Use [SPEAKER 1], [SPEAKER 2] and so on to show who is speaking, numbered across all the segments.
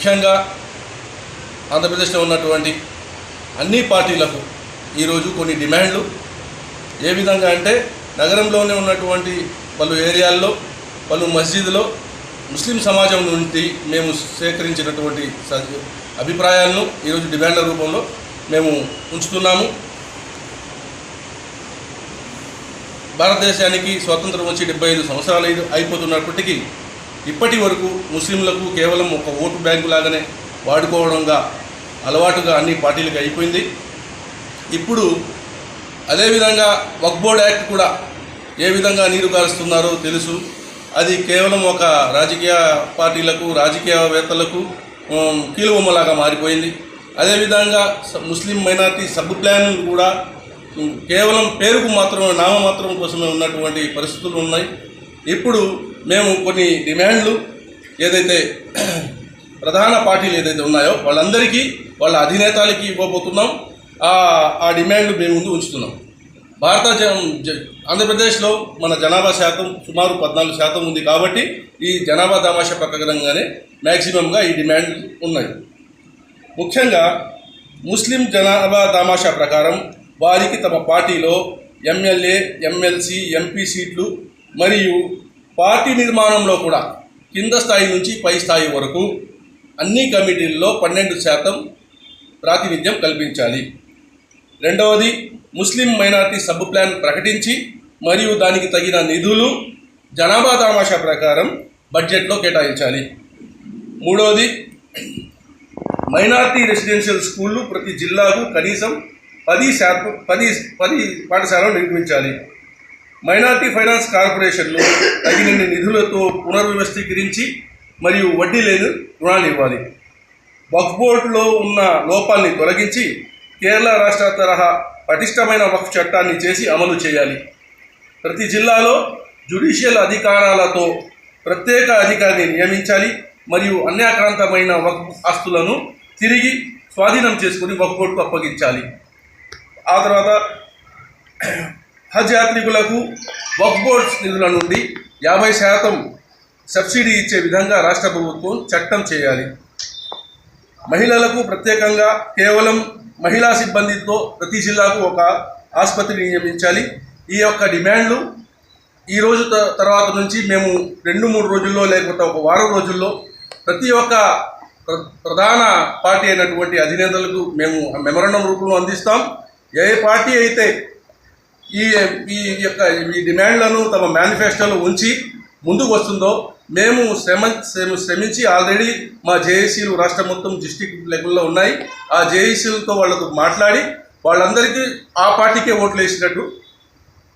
[SPEAKER 1] ముఖ్యంగా ఆంధ్రప్రదేశ్లో ఉన్నటువంటి అన్ని పార్టీలకు ఈరోజు కొన్ని డిమాండ్లు. ఏ విధంగా అంటే నగరంలోనే ఉన్నటువంటి పలు ఏరియాల్లో పలు మసీదులో ముస్లిం సమాజం నుండి మేము సేకరించినటువంటి అభిప్రాయాలను ఈరోజు డిమాండ్ల రూపంలో మేము ఉంచుతున్నాము. భారతదేశానికి స్వాతంత్రం వచ్చి డెబ్బై ఐదు సంవత్సరాలు అయిపోతున్నప్పటికీ ఇప్పటి వరకు ముస్లింలకు కేవలం ఒక ఓటు బ్యాంకు లాగానే వాడుకోవడంగా అలవాటుగా అన్ని పార్టీలకు అయిపోయింది. ఇప్పుడు అదేవిధంగా వక్ బోర్డ్ యాక్ట్ కూడా ఏ విధంగా నీరు కారుస్తున్నారో తెలుసు. అది కేవలం ఒక రాజకీయ పార్టీలకు రాజకీయవేత్తలకు కీలుబొమ్మలాగా మారిపోయింది. అదేవిధంగా ముస్లిం మైనార్టీ సబ్ ప్లాన్ కూడా కేవలం పేరుకు మాత్రమే నామమాత్రం కోసమే ఉన్నటువంటి పరిస్థితులు ఉన్నాయి. ఇప్పుడు మేము కొన్ని డిమాండ్లు ఏదైతే ప్రధాన పార్టీలు ఏదైతే ఉన్నాయో వాళ్ళందరికీ వాళ్ళ అధినేతలకి ఇవ్వబోతున్నాం. ఆ డిమాండ్లు మేము ముందు ఉంచుతున్నాం. భారత జ ఆంధ్రప్రదేశ్లో మన జనాభా శాతం సుమారు పద్నాలుగు శాతం ఉంది కాబట్టి ఈ జనాభా దామాషా ప్రకారంగానే మ్యాక్సిమంగా ఈ డిమాండ్ ఉన్నాయి. ముఖ్యంగా ముస్లిం జనాభా దామాషా ప్రకారం వారికి తమ పార్టీలో ఎమ్మెల్యే ఎమ్మెల్సీ ఎంపీ సీట్లు మరియు పార్టీ నిర్మాణంలో కూడా కింద స్థాయి నుంచి పై స్థాయి వరకు అన్ని కమిటీల్లో పన్నెండు శాతం ప్రాతినిధ్యం కల్పించాలి. రెండవది ముస్లిం మైనార్టీ సబ్ ప్లాన్ ప్రకటించి మరియు దానికి తగిన నిధులు జనాభా దామాషా ప్రకారం బడ్జెట్లో కేటాయించాలి. మూడవది మైనార్టీ రెసిడెన్షియల్ స్కూళ్ళు ప్రతి జిల్లాకు కనీసం పది శాతం పది పది పాఠశాలలు నిర్మించాలి. మైనార్టీ ఫైనాన్స్ కార్పొరేషన్లు తగినన్ని నిధులతో పునర్వ్యవస్థీకరించి మరియు వడ్డీ లేని రుణాలు ఇవ్వాలి. వక్ఫ్ బోర్డులో ఉన్న లోపాల్ని తొలగించి కేరళ రాష్ట్ర తరహా పటిష్టమైన వక్ఫ్ చట్టాన్ని చేసి అమలు చేయాలి. ప్రతి జిల్లాలో జ్యుడిషియల్ అధికారాలతో ప్రత్యేక అధికారిని నియమించాలి మరియు అన్యాక్రాంతమైన వక్ఫ్ ఆస్తులను తిరిగి స్వాధీనం చేసుకుని వక్ఫ్ బోర్డుకు అప్పగించాలి. ఆ తర్వాత హజ్ యాత్రికులకు వక్ బోర్డ్స్ నిధుల నుండి యాభై శాతం సబ్సిడీ ఇచ్చే విధంగా రాష్ట్ర ప్రభుత్వం చట్టం చేయాలి. మహిళలకు ప్రత్యేకంగా కేవలం మహిళా సిబ్బందితో ప్రతి జిల్లాకు ఒక ఆసుపత్రి నియమించాలి. ఈ యొక్క డిమాండ్లు ఈ రోజు త- తర్వాత నుంచి మేము రెండు మూడు రోజుల్లో లేకపోతే ఒక వారం రోజుల్లో ప్రతి ఒక్క ప్ర- ప్రధాన పార్టీ అయినటువంటి అధినేతలకు మేము మెమరణం రూపంలో అందిస్తాం. ఏ పార్టీ అయితే ఈ ఈ యొక్క ఈ డిమాండ్లను తమ మేనిఫెస్టోలో ఉంచి ముందుకు వస్తుందో మేము శ్రమ శ్రమ శ్రమించి ఆల్రెడీ మా జేఏసీలు రాష్ట్ర మొత్తం డిస్టిక్ లెవెల్లో ఉన్నాయి ఆ జేఏసీలతో వాళ్ళతో మాట్లాడి వాళ్ళందరికీ ఆ పార్టీకే ఓట్లు వేసినట్టు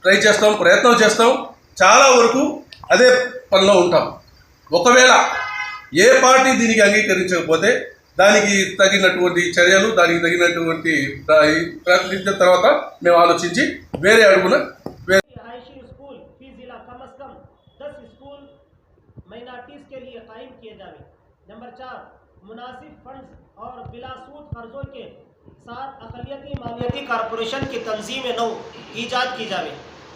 [SPEAKER 1] ట్రై చేస్తాం ప్రయత్నం చేస్తాం చాలా వరకు అదే పనిలో ఉంటాం ఒకవేళ ఏ పార్టీ దీనికి అంగీకరించకపోతే దానికి తగినటువంటి చర్యలు దానికి తగినటువంటి ప్ర- తర్వాత మేము ఆలోచించి వేరే అడుగున
[SPEAKER 2] رہائشی کارپوریشن کی تنظیم نو ایجاد کی جاوے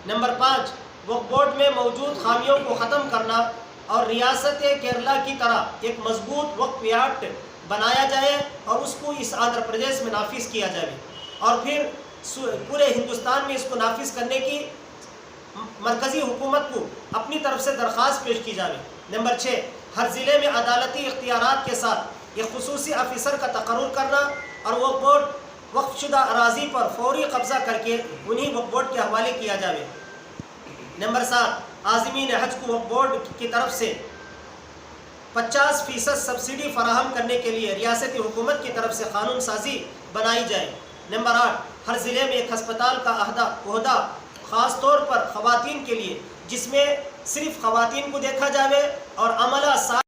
[SPEAKER 2] نمبر پانچ بورڈ میں موجود خامیوں کو ختم کرنا اور ریاست کیرلا کی طرح ایک مضبوط وقف بنایا جائے اور اس کو اس آندھر پردیش میں نافذ کیا جائے اور پھر پورے ہندوستان میں اس کو نافذ کرنے کی مرکزی حکومت کو اپنی طرف سے درخواست پیش کی جائے نمبر چھ، ہر ضلع میں عدالتی اختیارات کے ساتھ ایک خصوصی افیسر کا تقرر کرنا اور وہ بورڈ وقف شدہ اراضی پر فوری قبضہ کر کے انہیں وقف بورڈ کے حوالے کیا جائے نمبر سات، عازمین حج کو وقف بورڈ کی طرف سے پچاس فیصد سبسڈی فراہم کرنے کے لیے ریاستی حکومت کی طرف سے قانون سازی بنائی جائے۔ نمبر آٹھ ہر ضلع میں ایک ہسپتال کا عہدہ عہدہ، خاص طور پر خواتین کے لیے، جس میں صرف خواتین کو دیکھا جاوے اور عملہ ساتھ